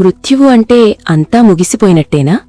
మృత్యువు అంటే అంతా ముగిసిపోయినట్టేనా?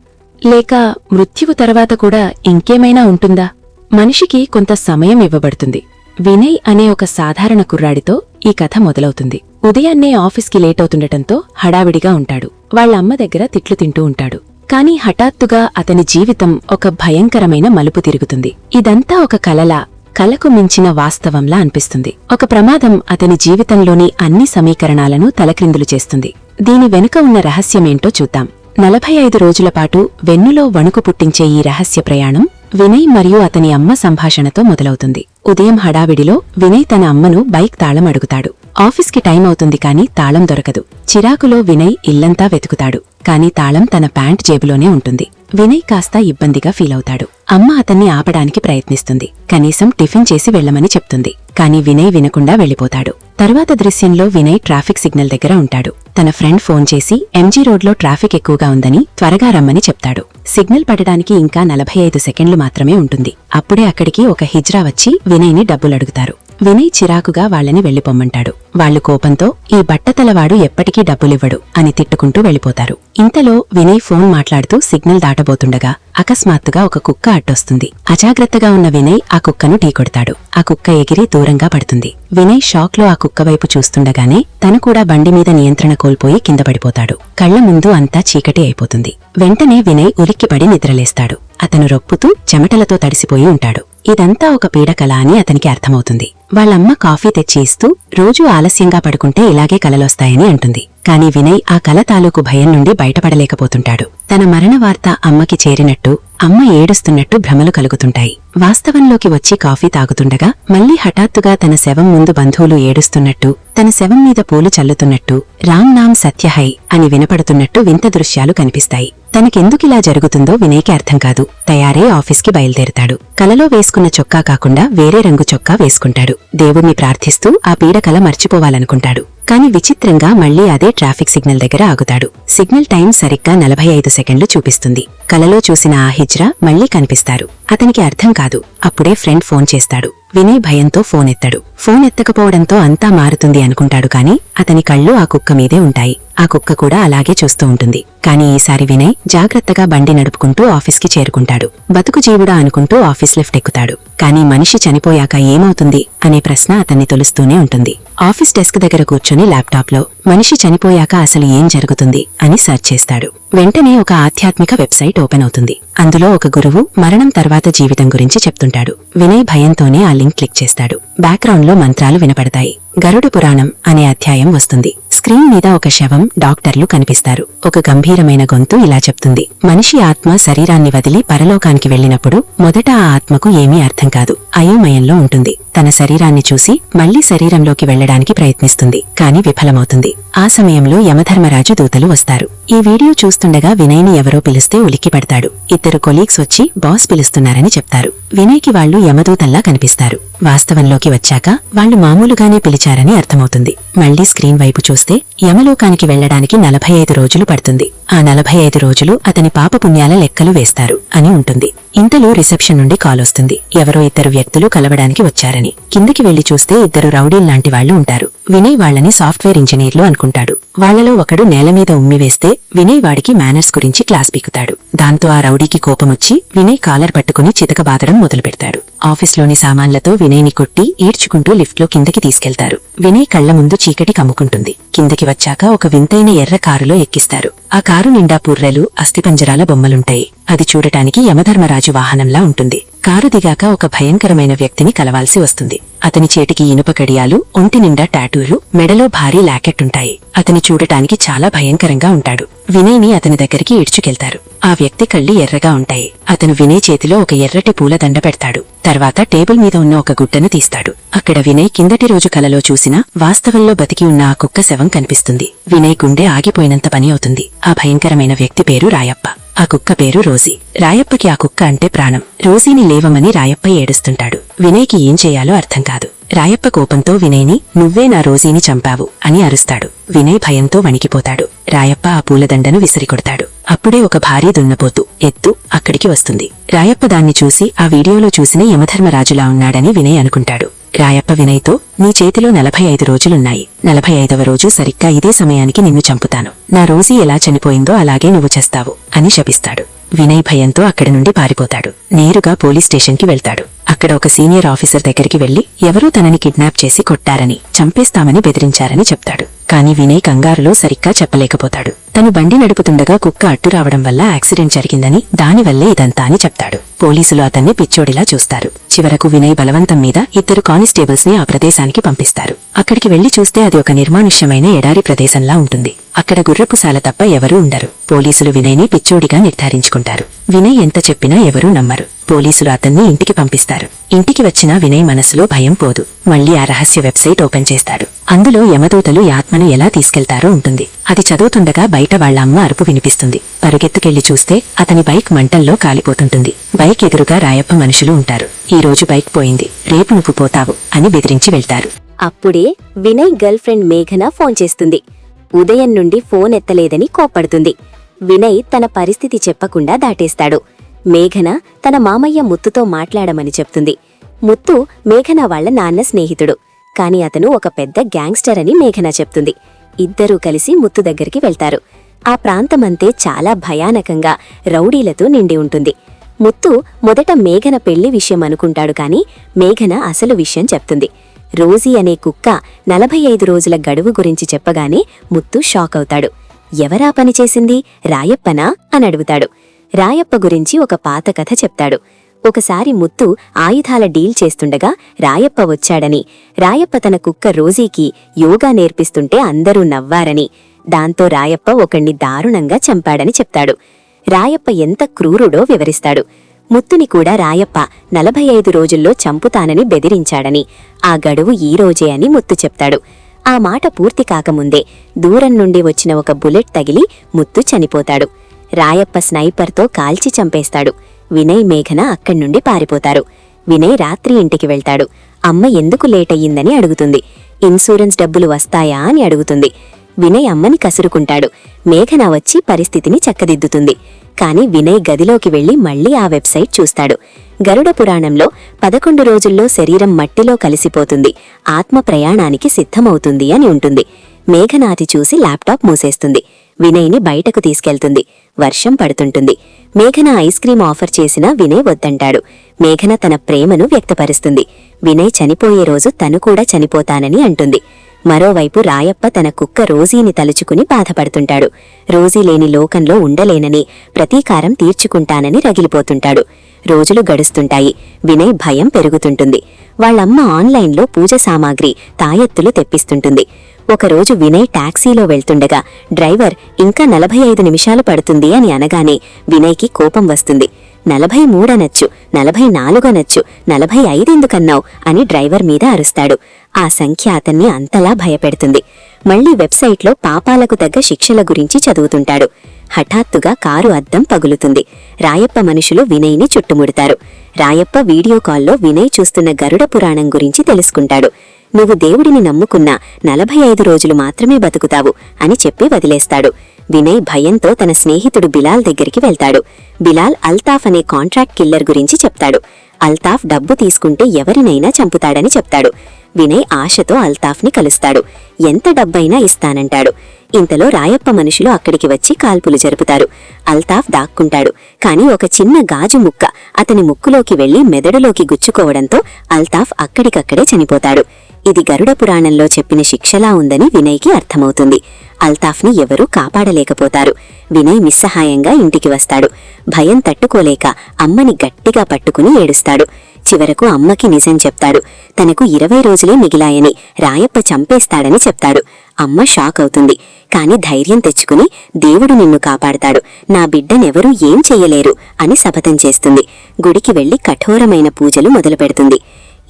లేక మృత్యువు తర్వాత కూడా ఇంకేమైనా ఉంటుందా? మనిషికి కొంత సమయం ఇవ్వబడుతుంది. వినయ్ అనే ఒక సాధారణ కుర్రాడితో ఈ కథ మొదలవుతుంది. ఉదయాన్నే ఆఫీస్కి లేటవుతుండటంతో హడావిడిగా ఉంటాడు. వాళ్ళమ్మ దగ్గర తిట్లు తింటూ ఉంటాడు. కాని హఠాత్తుగా అతని జీవితం ఒక భయంకరమైన మలుపు తిరుగుతుంది. ఇదంతా ఒక కలలా కలకు మించిన వాస్తవంలా అనిపిస్తుంది. ఒక ప్రమాదం అతని జీవితంలోని అన్ని సమీకరణాలను తలక్రిందులు చేస్తుంది. దీని వెనుక ఉన్న రహస్యమేంటో చూద్దాం. నలభై ఐదు రోజుల పాటు వెన్నులో వణుకు పుట్టించే ఈ రహస్య ప్రయాణం వినయ్ మరియు అతని అమ్మ సంభాషణతో మొదలవుతుంది. ఉదయం హడావిడిలో వినయ్ తన అమ్మను బైక్ తాళం అడుగుతాడు. ఆఫీస్కి టైం అవుతుంది కాని తాళం దొరకదు. చిరాకులో వినయ్ ఇల్లంతా వెతుకుతాడు. కానీ తాళం తన ప్యాంట్ జేబులోనే ఉంటుంది. వినయ్ కాస్త ఇబ్బందిగా ఫీలవుతాడు. అమ్మ అతన్ని ఆపడానికి ప్రయత్నిస్తుంది. కనీసం టిఫిన్ చేసి వెళ్ళమని చెప్తుంది. కానీ వినయ్ వినకుండా వెళ్ళిపోతాడు తర్వాత దృశ్యంలో వినయ్ ట్రాఫిక్ సిగ్నల్ దగ్గర ఉంటాడు. తన ఫ్రెండ్ ఫోన్ చేసి ఎంజీ రోడ్లో ట్రాఫిక్ ఎక్కువగా ఉందని త్వరగా రమ్మని చెప్తాడు. సిగ్నల్ పడడానికి ఇంకా నలభై ఐదు సెకండ్లు మాత్రమే ఉంటుంది. అప్పుడే అక్కడికి ఒక హిజ్రా వచ్చి వినయ్ని డబ్బులడుగుతారు వినయ్ చిరాకుగా వాళ్ళని వెళ్ళిపొమ్మంటాడు వాళ్ళు కోపంతో ఈ బట్టతలవాడు ఎప్పటికీ డబ్బులివ్వడు అని తిట్టుకుంటూ వెళ్ళిపోతారు ఇంతలో వినయ్ ఫోన్ మాట్లాడుతూ సిగ్నల్ దాటబోతుండగా అకస్మాత్తుగా ఒక కుక్క అడ్డొస్తుంది. అజాగ్రత్తగా ఉన్న వినయ్ ఆ కుక్కను ఢీకొడతాడు ఆ కుక్క ఎగిరి దూరంగా పడుతుంది. వినయ్ షాక్లో ఆ కుక్క వైపు చూస్తుండగానే తను కూడా బండి మీద నియంత్రణ కోల్పోయి కింద పడిపోతాడు. కళ్ళ ముందు అంతా చీకటి అయిపోతుంది. వెంటనే వినయ్ ఉలిక్కిపడి నిద్రలేస్తాడు. అతను రొప్పుతూ చెమటలతో తడిసిపోయి ఉంటాడు. ఇదంతా ఒక పీడకల అని అతనికి అర్థమవుతుంది. వాళ్ళమ్మ కాఫీ తెచ్చి ఇస్తూ రోజూ ఆలస్యంగా పడుకుంటే ఇలాగే కలలొస్తాయని అంటుంది. కాని వినయ్ ఆ కల తాలూకు భయం నుండి బయటపడలేకపోతుంటాడు. తన మరణ వార్త అమ్మకి చేరినట్టు అమ్మ ఏడుస్తున్నట్టు భ్రమలు కలుగుతుంటాయి. వాస్తవంలోకి వచ్చి కాఫీ తాగుతుండగా మళ్ళీ హఠాత్తుగా తన శవం ముందు బంధువులు ఏడుస్తున్నట్టు తన శవం మీద పూలు చల్లుతున్నట్టు రామ్ నామ్ సత్యహై అని వినపడుతున్నట్టు వింత దృశ్యాలు కనిపిస్తాయి. తనకెందుకిలా జరుగుతుందో వినయ్కి అర్థం కాదు. తయారై ఆఫీస్కి బయలుదేరతాడు. కలలో వేసుకున్న చొక్కా కాకుండా వేరే రంగు చొక్కా వేసుకుంటాడు. దేవుణ్ణి ప్రార్థిస్తూ ఆ పీడకల మర్చిపోవాలనుకుంటాడు. కాని విచిత్రంగా మళ్ళీ అదే ట్రాఫిక్ సిగ్నల్ దగ్గర ఆగుతాడు. సిగ్నల్ టైం సరిగ్గా నలభై ఐదు సెకండ్లు చూపిస్తుంది. కలలో చూసిన ఆ హిజ్రా మళ్ళీ కనిపిస్తారు. అతనికి అర్థం కాదు. అప్పుడే ఫ్రెండ్ ఫోన్ చేస్తాడు. వినయ్ భయంతో ఫోన్ ఎత్తాడు. ఫోన్ ఎత్తకపోవడంతో అంతా మారుతుంది అనుకుంటాడు కాని అతని కళ్ళు ఆ కుక్క మీదే ఉంటాయి. ఆ కుక్క కూడా అలాగే చూస్తూ ఉంటుంది. కాని ఈసారి వినయ్ జాగ్రత్తగా బండి నడుపుకుంటూ ఆఫీస్కి చేరుకుంటాడు. బతుకు జీవుడా అనుకుంటూ ఆఫీస్ లిఫ్ట్ ఎక్కుతాడు. కానీ మనిషి చనిపోయాక ఏమవుతుంది అనే ప్రశ్న అతన్ని తొలుస్తూనే ఉంటుంది. ఆఫీస్ డెస్క్ దగ్గర కూర్చొని ల్యాప్టాప్లో మనిషి చనిపోయాక అసలు ఏం జరుగుతుంది అని సెర్చ్ చేస్తాడు. వెంటనే ఒక ఆధ్యాత్మిక వెబ్సైట్ ఓపెన్ అవుతుంది. అందులో ఒక గురువు మరణం తర్వాత జీవితం గురించి చెప్తుంటాడు. వినయ్ భయంతోనే ఆ లింక్ క్లిక్ చేస్తాడు. బ్యాక్గ్రౌండ్లో మంత్రాలు వినపడతాయి. గరుడ పురాణం అనే అధ్యాయం వస్తుంది. స్క్రీన్ మీద ఒక శవం డాక్టర్లు కనిపిస్తారు. ఒక గంభీరమైన గొంతు ఇలా చెప్తుంది. మనిషి ఆత్మ శరీరాన్ని వదిలి పరలోకానికి వెళ్ళినప్పుడు మొదట ఆ ఆత్మకు ఏమీ అర్థం కాదు. అయోమయంలో ఉంటుంది. తన శరీరాన్ని చూసి మళ్ళీ శరీరంలోకి వెళ్ళడానికి ప్రయత్నిస్తుంది. కాని విఫలమవుతుంది. ఆ సమయంలో యమధర్మరాజు దూతలు వస్తారు. ఈ వీడియో చూస్తుండగా వినయ్ని ఎవరో పిలిస్తే ఉలిక్కిపడతాడు ఇద్దరు కొలీగ్స్ వచ్చి బాస్ పిలుస్తున్నారని చెప్తారు. వినయ్కి వాళ్ళు యమదూతల్లా కనిపిస్తారు. వాస్తవంలోకి వచ్చాక వాళ్ళు మామూలుగానే పిలిచారని అర్థమవుతుంది. మళ్ళీ స్క్రీన్ వైపు చూస్తే యమలోకానికి వెళ్ళడానికి నలభై ఐదు రోజులు పడుతుంది. ఆ నలభై ఐదు రోజులు అతని పాపపుణ్యాల లెక్కలు వేస్తారు అని ఉంటుంది. ఇంతలో రిసెప్షన్ నుండి కాల్ వస్తుంది. ఎవరో ఇద్దరు వ్యక్తులు కలవడానికి వచ్చారని. కిందికి వెళ్ళి చూస్తే ఇద్దరు రౌడీల్లాంటి వాళ్ళు ఉంటారు. వినయ్ వాళ్ళని సాఫ్ట్వేర్ ఇంజనీర్లు అనుకుంటారు. అనుకుంటాడు వాళ్ళలో ఒకడు నేల మీద ఉమ్మివేస్తే వినయ్ వాడికి మేనర్స్ గురించి క్లాస్ పీకుతాడు. దాంతో ఆ రౌడీకి కోపమొచ్చి వినయ్ కాలర్ పట్టుకుని చితకబాదడం మొదలుపెడతాడు. ఆఫీస్లోని సామాన్లతో వినయ్ని కొట్టి ఈడ్చుకుంటూ లిఫ్ట్లో కిందకి తీసుకెళ్తారు. వినయ్ కళ్ళ ముందు చీకటి కమ్ముకుంటుంది. కిందకి వచ్చాక ఒక వింతైన ఎర్ర కారులో ఎక్కిస్తారు. ఆ కారు నిండా పుర్రెలు అస్థిపంజరాల బొమ్మలుంటాయి. అది చూడటానికి యమధర్మరాజు వాహనంలా ఉంటుంది. కారు దిగాక ఒక భయంకరమైన వ్యక్తిని కలవాల్సి వస్తుంది. అతని చేతికి ఇనుప కడియాలు ఒంటి నిండా టాటూలు మెడలో భారీ లాకెట్ ఉంటాయి అతని చూడటానికి చాలా భయంకరంగా ఉంటాడు. వినయ్ని అతని దగ్గరికి ఈడ్చుకెళ్తారు. ఆ వ్యక్తి కళ్ళు ఎర్రగా ఉంటాయి. అతను వినయ్ చేతిలో ఒక ఎర్రటి పూల దండ పెడతాడు. తర్వాత టేబుల్ మీద ఉన్న ఒక గుడ్డను తీస్తాడు. అక్కడ వినయ్ కిందటి రోజు కలలో చూసిన వాస్తవంలో బతికి ఉన్న ఆ కుక్క శవం కనిపిస్తుంది. వినయ్ గుండె ఆగిపోయినంత పని అవుతుంది. ఆ భయంకరమైన వ్యక్తి పేరు రాయప్ప. ఆ కుక్క పేరు రోజీ. రాయప్పకి ఆ కుక్క అంటే ప్రాణం. రోజీని లేవమని రాయప్ప ఏడుస్తుంటాడు. వినయ్కి ఏం చేయాలో అర్థం కాదు. రాయప్ప కోపంతో వినయ్ని నువ్వే నా రోజీని చంపావు అని అరుస్తాడు. వినయ్ భయంతో వణికిపోతాడు. రాయప్ప ఆ పూలదండను విసిరికొడతాడు. అప్పుడే ఒక భారీ దున్నపోతు ఎత్తు అక్కడికి వస్తుంది. రాయప్ప దాన్ని చూసి ఆ వీడియోలో చూసిన యమధర్మరాజులా ఉన్నాడని వినయ్ అనుకుంటాడు. రాయప్ప వినయ్తో నీ చేతిలో నలభై ఐదు రోజులున్నాయి. నలభై ఐదవ రోజు సరిగ్గా ఇదే సమయానికి నిన్ను చంపుతాను. నా రోజీ ఎలా చనిపోయిందో అలాగే నువ్వు చేస్తావు అని శపిస్తాడు. వినయ్ భయంతో అక్కడి నుండి పారిపోతాడు. నేరుగా పోలీస్ స్టేషన్కి వెళ్తాడు. అక్కడ ఒక సీనియర్ ఆఫీసర్ దగ్గరికి వెళ్ళి ఎవరూ తనని కిడ్నాప్ చేసి కొట్టారని చంపేస్తామని బెదిరించారని చెప్తాడు. కానీ వినయ్ కంగారులో సరిగ్గా చెప్పలేకపోతాడు. తను బండి నడుపుతుండగా కుక్క అట్టు రావడం వల్ల యాక్సిడెంట్ జరిగిందని దానివల్లే ఇదంతా అని చెప్తాడు. పోలీసులు అతన్ని పిచ్చోడిలా చూస్తారు. చివరకు వినయ్ బలవంతం మీద ఇద్దరు కానిస్టేబుల్స్ని ఆ ప్రదేశానికి పంపిస్తారు. అక్కడికి వెళ్ళి చూస్తే అది ఒక నిర్మానుష్యమైన ఎడారి ప్రదేశంలా ఉంటుంది. అక్కడ గుర్రపుసాల తప్ప ఎవరూ ఉండరు. పోలీసులు వినయ్ని పిచ్చోడిగా నిర్ధారించుకుంటారు. వినయ్ ఎంత చెప్పినా ఎవరూ నమ్మరు. పోలీసులు అతన్ని ఇంటికి పంపిస్తారు. ఇంటికి వచ్చిన వినయ్ మనసులో భయం పోదు. మళ్ళీ ఆ రహస్య వెబ్సైట్ ఓపెన్ చేస్తాడు. అందులో యమదూతలు ఆత్మను ఎలా తీసుకెళ్తారో ఉంటుంది. అది చదువుతుండగా బయట వాళ్ళ అమ్మ అరుపు వినిపిస్తుంది. పరుగెత్తుకెళ్ళి చూస్తే అతని బైక్ మంటల్లో కాలిపోతుంటుంది. బైక్ ఎదురుగా రాయప్ప మనుషులు ఉంటారు. ఈ రోజు బైక్ పోయింది. రేపు నువ్వు పోతావు అని బెదిరించి వెళ్తారు. అప్పుడే వినయ్ గర్ల్ ఫ్రెండ్ మేఘన ఫోన్ చేస్తుంది. ఉదయం నుండి ఫోన్ ఎత్తలేదని కోప్పడుతుంది. వినయ్ తన పరిస్థితి చెప్పకుండా దాటేస్తాడు. మేఘన తన మామయ్య ముత్తుతో మాట్లాడమని చెప్తుంది. ముత్తు మేఘన వాళ్ళ నాన్న స్నేహితుడు. కాని అతను ఒక పెద్ద గ్యాంగ్స్టర్ అని మేఘన చెప్తుంది. ఇద్దరూ కలిసి ముత్తు దగ్గరికి వెళ్తారు. ఆ ప్రాంతమంతే చాలా భయానకంగా రౌడీలతో నిండి ఉంటుంది. ముత్తు మొదట మేఘన పెళ్ళి విషయం అనుకుంటాడు కాని మేఘన అసలు విషయం చెప్తుంది. రోజీ అనే కుక్క నలభై ఐదు రోజుల గడువు గురించి చెప్పగానే ముత్తు షాక్ అవుతాడు. ఎవరా పని చేసింది? రాయప్పనా? అని అడుగుతాడు. రాయప్ప గురించి ఒక పాత కథ చెప్తాడు. ఒకసారి ముత్తు ఆయుధాల డీల్ చేస్తుండగా రాయప్ప వచ్చాడని. రాయప్ప తన కుక్క రోజీకి యోగా నేర్పిస్తుంటే అందరూ నవ్వారని. దాంతో రాయప్ప ఒకణ్ణి దారుణంగా చంపాడని చెప్తాడు. రాయప్ప ఎంత క్రూరుడో వివరిస్తాడు. ముత్తుని కూడా రాయప్ప నలభై ఐదు రోజుల్లో చంపుతానని బెదిరించాడని. ఆ గడువు ఈ రోజే అని ముత్తు చెప్తాడు. ఆ మాట పూర్తి కాకముందే దూరం నుండి వచ్చిన ఒక బుల్లెట్ తగిలి ముత్తు చనిపోతాడు. రాయప్ప స్నైపర్తో కాల్చి చంపేస్తాడు. వినయ్ మేఘన అక్కడి నుండి పారిపోతారు. వినయ్ రాత్రి ఇంటికి వెళ్తాడు. అమ్మ ఎందుకు లేట్ అయ్యిందని అడుగుతుంది. ఇన్సూరెన్స్ డబ్బులు వస్తాయా అని అడుగుతుంది. వినయ్ అమ్మని కసురుకుంటాడు. మేఘన వచ్చి పరిస్థితిని చక్కదిద్దుతుంది. కాని వినయ్ గదిలోకి వెళ్ళి మళ్ళీ ఆ వెబ్సైట్ చూస్తాడు. గరుడ పురాణంలో పదకొండు రోజుల్లో శరీరం మట్టిలో కలిసిపోతుంది. ఆత్మ ప్రయాణానికి సిద్ధమవుతుంది అని ఉంటుంది. మేఘనాది చూసి ల్యాప్టాప్ మూసేస్తుంది. వినయ్ని బయటకు తీసుకెళ్తుంది. వర్షం పడుతుంటుంది. మేఘన ఐస్ క్రీం ఆఫర్ చేసినా వినయ్ వద్దంటాడు. మేఘన తన ప్రేమను వ్యక్తపరుస్తుంది. వినయ్ చనిపోయే రోజు తను కూడా చనిపోతానని అంటుంది. మరోవైపు రాయప్ప తన కుక్క రోజీని తలుచుకుని బాధపడుతుంటాడు. రోజీ లేని లోకంలో ఉండలేనని ప్రతీకారం తీర్చుకుంటానని రగిలిపోతుంటాడు. రోజులు గడుస్తుంటాయి. వినయ్ భయం పెరుగుతుంటుంది. వాళ్ళమ్మ ఆన్లైన్లో పూజ సామాగ్రి తాయెత్తులు తెప్పిస్తుంటుంది. ఒకరోజు వినయ్ టాక్సీలో వెళ్తుండగా డ్రైవర్ ఇంకా నలభై ఐదు నిమిషాలు పడుతుంది అని అనగానే వినయ్కి కోపం వస్తుంది. నలభై మూడనొచ్చు నలభై నాలుగనొచ్చు నలభై ఐదెందుకన్నావు అని డ్రైవర్ మీద అరుస్తాడు. ఆ సంఖ్య అతన్ని అంతలా భయపెడుతుంది. మళ్ళీ వెబ్సైట్లో పాపాలకు తగ్గ శిక్షల గురించి చదువుతుంటాడు. హఠాత్తుగా కారు అద్దం పగులుతుంది. రాయప్ప మనుషులు వినయ్ని చుట్టుముడతారు. రాయప్ప వీడియో కాల్లో వినయ్ చూస్తున్న గరుడ పురాణం గురించి తెలుసుకుంటాడు. నువ్వు దేవుడిని నమ్ముకున్నా నలభై ఐదు రోజులు మాత్రమే బతుకుతావు అని చెప్పి వదిలేస్తాడు. వినయ్ భయంతో తన స్నేహితుడు బిలాల్ దగ్గరికి వెళ్తాడు. బిలాల్ అల్తాఫ్ అనే కాంట్రాక్ట్ కిల్లర్ గురించి చెప్తాడు. అల్తాఫ్ డబ్బు తీసుకుంటే ఎవరినైనా చంపుతాడని చెప్తాడు. వినయ్ ఆశతో అల్తాఫ్ని కలుస్తాడు. ఎంత డబ్బైనా ఇస్తానంటాడు. ఇంతలో రాయప్ప మనుషులు అక్కడికి వచ్చి కాల్పులు జరుపుతారు. అల్తాఫ్ దాక్కుంటాడు. కాని ఒక చిన్న గాజు ముక్క అతని ముక్కులోకి వెళ్ళి మెదడులోకి గుచ్చుకోవడంతో అల్తాఫ్ అక్కడికక్కడే చనిపోతాడు. ఇది గరుడ పురాణంలో చెప్పిన శిక్షలా ఉందని వినయ్కి అర్థమవుతుంది. అల్తాఫ్ని ఎవరూ కాపాడలేకపోతారు. వినయ్ నిస్సహాయంగా ఇంటికి వస్తాడు. భయం తట్టుకోలేక అమ్మని గట్టిగా పట్టుకుని ఏడుస్తాడు. చివరకు అమ్మకి నిజం చెప్తాడు. తనకు ఇరవై రోజులే మిగిలాయని రాయప్ప చంపేస్తాడని చెప్తాడు. అమ్మ షాక్ అవుతుంది. కాని ధైర్యం తెచ్చుకుని దేవుడు నిన్ను కాపాడతాడు. నా బిడ్డనెవరూ ఏం చెయ్యలేరు అని శపథం చేస్తుంది. గుడికి వెళ్ళి కఠోరమైన పూజలు మొదలుపెడుతుంది.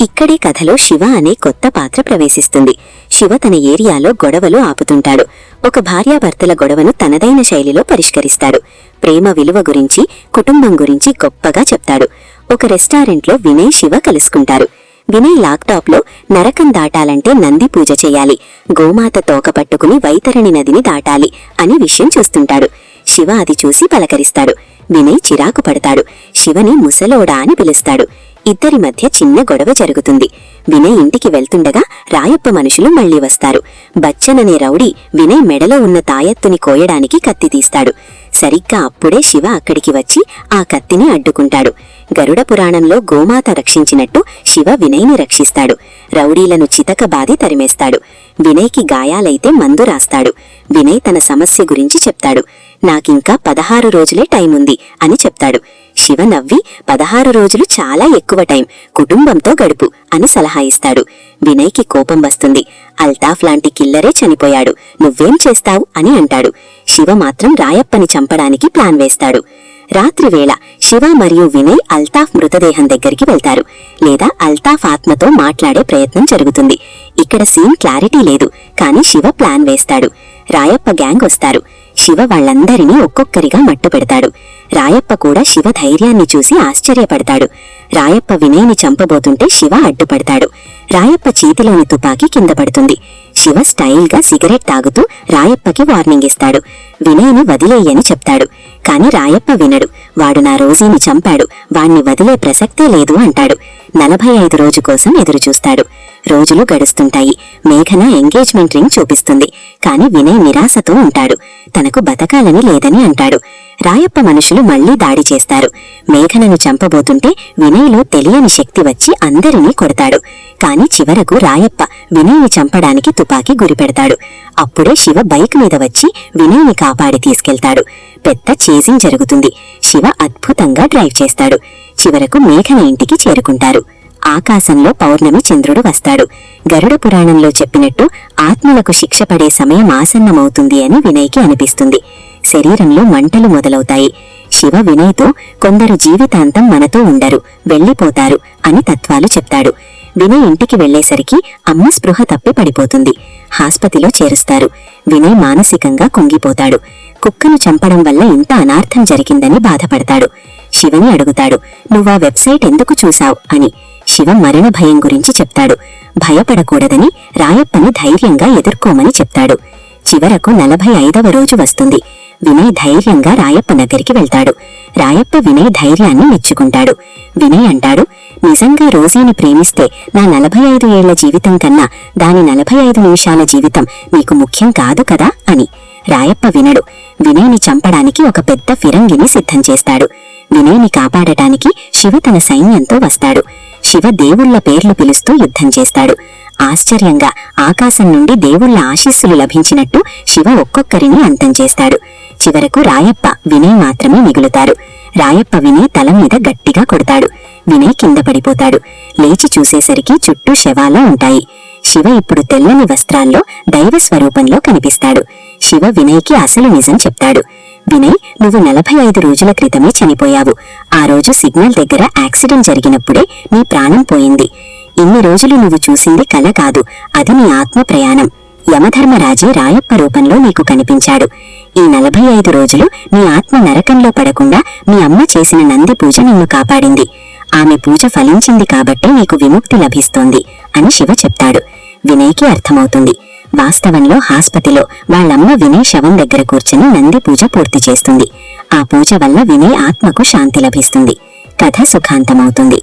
ఇక్కడే కథలో శివ అనే కొత్త పాత్ర ప్రవేశిస్తుంది. శివ తన ఏరియాలో గొడవలు ఆపుతుంటాడు. ఒక భార్యాభర్తల గొడవను తనదైన శైలిలో పరిష్కరిస్తాడు. ప్రేమ విలువ గురించి కుటుంబం గురించి గొప్పగా చెప్తాడు. ఒక రెస్టారెంట్లో వినయ్ శివ కలుసుకుంటారు. వినయ్ లాక్టాప్లో నరకం దాటాలంటే నంది పూజ చేయాలి. గోమాత తోక పట్టుకుని వైతరణి నదిని దాటాలి అని విషయం చూస్తుంటాడు. శివ అది చూసి పలకరిస్తాడు. వినయ్ చిరాకు పడతాడు. శివని ముసలోడా అని పిలుస్తాడు. ఇద్దరి మధ్య చిన్న గొడవ జరుగుతుంది. వినయ్ ఇంటికి వెళ్తుండగా రాయప్ప మనుషులు మళ్ళీ వస్తారు. బచ్చన్ అనే రౌడీ వినయ్ మెడలో ఉన్న తాయెత్తుని కోయడానికి కత్తి తీస్తాడు. సరిగ్గా అప్పుడే శివ అక్కడికి వచ్చి ఆ కత్తిని అడ్డుకుంటాడు. గరుడ పురాణంలో గోమాత రక్షించినట్టు శివ వినయ్ని రక్షిస్తాడు. రౌడీలను చితక బాధి తరిమేస్తాడు. వినయ్కి గాయాలైతే మందు రాస్తాడు. వినయ్ తన సమస్య గురించి చెప్తాడు. నాకింకా పదహారు రోజులే టైం ఉంది అని చెప్తాడు. శివ నవ్వి పదహారు రోజులు చాలా ఎక్కువ టైం కుటుంబంతో గడుపు అని సలహా ఇస్తాడు. వినయ్కి కోపం వస్తుంది. అల్తాఫ్ లాంటి కిల్లరే చనిపోయాడు. నువ్వేం చేస్తావు అని అంటాడు. శివ మాత్రం రాయప్పని చంపడానికి ప్లాన్ వేస్తాడు. రాత్రివేళ శివ మరియు వినయ్ అల్తాఫ్ మృతదేహం దగ్గరికి వెళ్తారు. లేదా అల్తాఫ్ ఆత్మతో మాట్లాడే ప్రయత్నం జరుగుతుంది. ఇక్కడ సీన్ క్లారిటీ లేదు కానీ శివ ప్లాన్ వేస్తాడు. రాయప్ప గ్యాంగ్ వస్తారు. శివ వాళ్ళందరినీ ఒక్కొక్కరిగా మట్టుపెడతాడు రాయప్ప కూడా శివ ధైర్యాన్ని చూసి ఆశ్చర్యపడతాడు. రాయప్ప వినయ్ని చంపబోతుంటే శివ అడ్డుపడతాడు. రాయప్ప చేతిలోని తుపాకీ కింద పడుతుంది. శివ స్టైల్గా సిగరెట్ తాగుతూ రాయప్పకి వార్నింగ్ ఇస్తాడు. వినయ్ని వదిలేయని చెప్తాడు. కాని రాయప్ప వినడు. వాడు నా రోజీని చంపాడు. వాణ్ణి వదిలే ప్రసక్తే లేదు అంటాడు. నలభై ఐదు రోజు కోసం ఎదురుచూస్తాడు. రోజులు గడుస్తుంటాయి. మేఘన ఎంగేజ్మెంట్ రింగ్ చూపిస్తుంది. కాని వినయ్ నిరాశతో ఉంటాడు. తనకు బతకాలని లేదని అంటాడు. రాయప్ప మనుషులు మళ్ళీ దాడి చేస్తారు. మేఘనను చంపబోతుంటే వినయ్లో తెలియని శక్తి వచ్చి అందరినీ కొడతాడు. కాని చివరకు రాయప్ప వినయ్ని చంపడానికి తుపాకీ గురిపెడతాడు అప్పుడే శివ బైక్ మీద వచ్చి వినయ్ని కాపాడి తీసుకెళ్తాడు. పెద్ద చేజింగ్ జరుగుతుంది. శివ అద్భుతంగా డ్రైవ్ చేస్తాడు. చివరకు మేఘన ఇంటికి చేరుకుంటారు. ఆకాశంలో పౌర్ణమి చంద్రుడు వస్తాడు. గరుడ పురాణంలో చెప్పినట్టు ఆత్మలకు శిక్ష పడే సమయం ఆసన్నమవుతుంది అని వినయ్కి అనిపిస్తుంది. శరీరంలో మంటలు మొదలవుతాయి. శివ వినయ్తో కొందరు జీవితాంతం మనతో ఉండరు వెళ్ళిపోతారు అని తత్వాలు చెప్తాడు. వినయ్ ఇంటికి వెళ్ళేసరికి అమ్మ స్పృహ తప్పి పడిపోతుంది. హాస్పతిలో చేరుస్తారు. వినయ్ మానసికంగా కుంగిపోతాడు. కుక్కను చంపడం వల్ల ఇంత అనార్థం జరిగిందని బాధపడతాడు. శివని అడుగుతాడు నువ్వా వెబ్సైట్ ఎందుకు చూశావ్? అని. శివ మరణ భయం గురించి చెప్తాడు. భయపడకూడదని రాయప్పని ధైర్యంగా ఎదుర్కోమని చెప్తాడు. చివరకు నలభై ఐదవ రోజు వస్తుంది. వినయ్ ధైర్యంగా రాయప్ప దగ్గరికి వెళ్తాడు. రాయప్ప వినయ్ ధైర్యాన్ని మెచ్చుకుంటాడు. వినయ్ అంటాడు నిజంగా రోజీని ప్రేమిస్తే నా నలభై ఐదు ఏళ్ళ జీవితం కన్నా దాని నలభై ఐదు నిమిషాల జీవితం నీకు ముఖ్యం కాదు కదా? అని. రాయప్ప వినడు. వినయ్ని చంపడానికి ఒక పెద్ద ఫిరంగిని సిద్ధం చేస్తాడు. వినయ్ని కాపాడటానికి శివ తన సైన్యంతో వస్తాడు. శివ దేవుళ్ళ పేర్లు పిలుస్తూ యుద్ధం చేస్తాడు. ఆశ్చర్యంగా ఆకాశం నుండి దేవుళ్ళ ఆశీస్సులు లభించినట్టు శివ ఒక్కొక్కరిని అంతం చేస్తాడు. చివరకు రాయప్ప వినయ్ మాత్రమే మిగులుతారు. రాయప్ప వినయ్ తల మీద గట్టిగా కొడతాడు. వినయ్ కింద పడిపోతాడు. లేచి చూసేసరికి చుట్టూ శవాలా ఉంటాయి. శివ ఇప్పుడు తెల్లని వస్త్రాల్లో దైవ స్వరూపంలో కనిపిస్తాడు. శివ వినయ్కి అసలు నిజం చెప్తాడు. వినయ్ నువ్వు నలభై ఐదు రోజుల క్రితమే చనిపోయావు. ఆ రోజు సిగ్నల్ దగ్గర యాక్సిడెంట్ జరిగినప్పుడే నీ ప్రాణం పోయింది. ఇన్ని రోజులు నువ్వు చూసింది కల కాదు. అది నీ ఆత్మ ప్రయాణం. యమధర్మరాజే రాయప్ప రూపంలో నీకు కనిపించాడు. ఈ నలభై ఐదు రోజులు నీ ఆత్మ నరకంలో పడకుండా మీ అమ్మ చేసిన నంది పూజ నిన్ను కాపాడింది. ఆమె పూజ ఫలించింది కాబట్టే నీకు విముక్తి లభిస్తోంది అని శివ చెప్తాడు. వినయ్కి అర్థమవుతుంది. వాస్తవంలో హాస్పతిలో వాళ్ళమ్మ వినయ్ శవం దగ్గర కూర్చొని నంది పూజ పూర్తి చేస్తుంది. ఆ పూజ వల్ల వినయ్ ఆత్మకు శాంతి లభిస్తుంది. కథ సుఖాంతమవుతుంది.